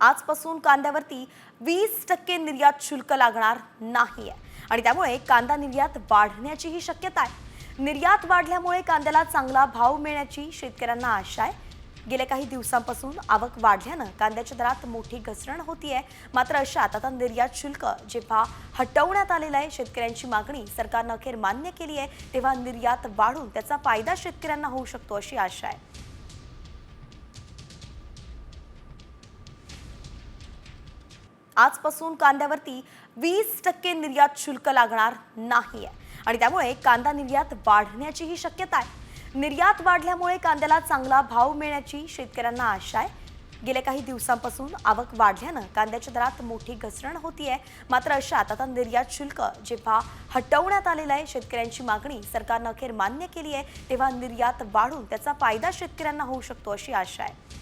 आजपासून कांद्यावरती वीस टक्के निर्यात शुल्क लागणार नाही आहे आणि त्यामुळे कांदा निर्यात वाढण्याचीही शक्यता आहे. निर्यात वाढल्यामुळे कांद्याला चांगला भाव मिळण्याची शेतकऱ्यांना आशा आहे. गेल्या काही दिवसांपासून आवक वाढल्यानं कांद्याच्या दरात मोठी घसरण होतीये. मात्र अशात आता निर्यात शुल्क जेव्हा हटवण्यात आलेलं आहे शेतकऱ्यांची मागणी सरकारनं अखेर मान्य केली आहे तेव्हा निर्यात वाढून त्याचा फायदा शेतकऱ्यांना होऊ शकतो अशी आशा आहे. आजपासून कांद्यावरती वीस टक्के निर्यात शुल्क लागणार नाही आहे आणि त्यामुळे कांदा निर्यात वाढण्याचीही शक्यता आहे. निर्यात वाढल्यामुळे कांद्याला चांगला भाव मिळण्याची शेतकऱ्यांना आशा आहे. गेल्या काही दिवसांपासून आवक वाढल्यानं कांद्याच्या दरात मोठी घसरण होतीये. मात्र अशात आता निर्यात शुल्क जेव्हा हटवण्यात आलेलं आहे शेतकऱ्यांची मागणी सरकारनं अखेर मान्य केली आहे तेव्हा निर्यात वाढून त्याचा फायदा शेतकऱ्यांना होऊ शकतो अशी आशा आहे.